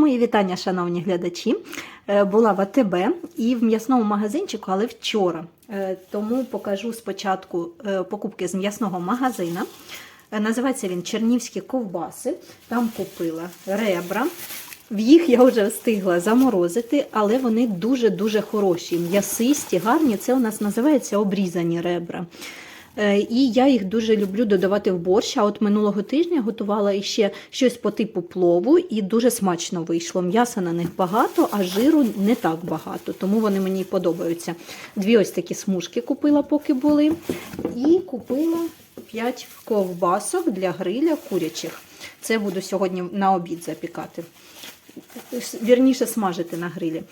Мої вітання, шановні глядачі. Е, Була в АТБ і в м'ясному магазинчику, але вчора. Е, Тому покажу спочатку е, покупки з м'ясного магазина. Називається він Чернівські ковбаси. Там купила ребра. В їх я вже встигла заморозити, але вони дуже-дуже хороші. М'ясисті, гарні. Це у нас називається обрізані ребра. Е, І я їх дуже люблю додавати в борщ. А от минулого тижня готувала іще щось по типу плову, і дуже смачно вийшло. М'яса на них багато, а жиру не так багато, тому вони мені подобаються. Дві ось такі смужки купила, поки були. І купила 5 ковбасок для гриля курячих. Це буду сьогодні на обід запікати. Вірніше смажити на грилі.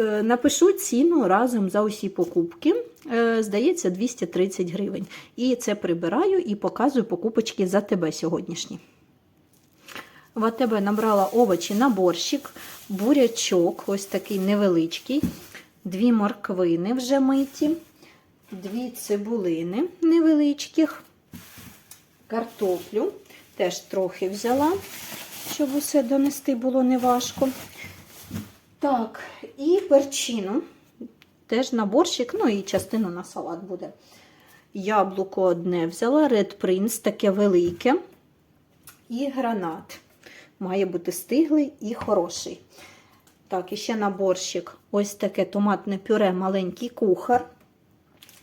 Е, Напишу ціну разом за усі покупки. Е, Здається, 230 гривень. І це прибираю і показую покупочки за тебе сьогоднішні. В АТБ набрала овочі на борщик, бурячок, ось такий невеличкий, дві морквини вже миті, дві цибулини невеличких, картоплю теж трохи взяла, щоб усе донести було неважко. Так, і перчину. Теж на борщик, ну і частину на салат буде. Яблуко одне взяла, Red Prince, таке велике. І гранат. Має бути стиглий і хороший. Так, і ще на борщик ось таке томатне пюре, маленький кухар.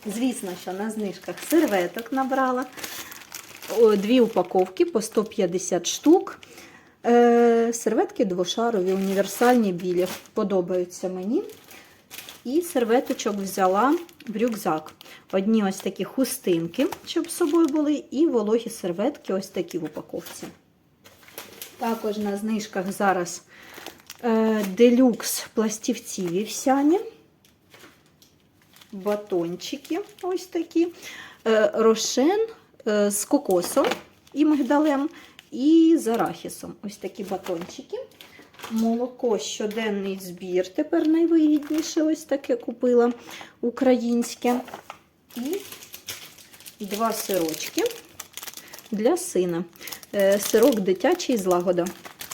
Звісно, що на знижках серветок набрала. Дві упаковки по 150 штук. Е, серветки двошарові, універсальні білі. Подобаються мені. І серветочок взяла в рюкзак. Одні ось такі хустинки, щоб з собою були, і вологі серветки ось такі в упаковці. Також на знижках зараз е, делюкс пластівці вівсяні, батончики ось такі, е, рошен з кокосом і мигдалем, і з арахісом. Ось такі батончики. Молоко щоденний збір. Тепер найвигідніше ось таке купила українське. І два сирочки для сина. Е, Сирок дитячий з лагода.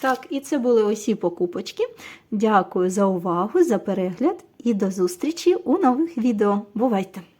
Так, і це були усі покупочки. Дякую за увагу, за перегляд і до зустрічі у нових відео. Бувайте!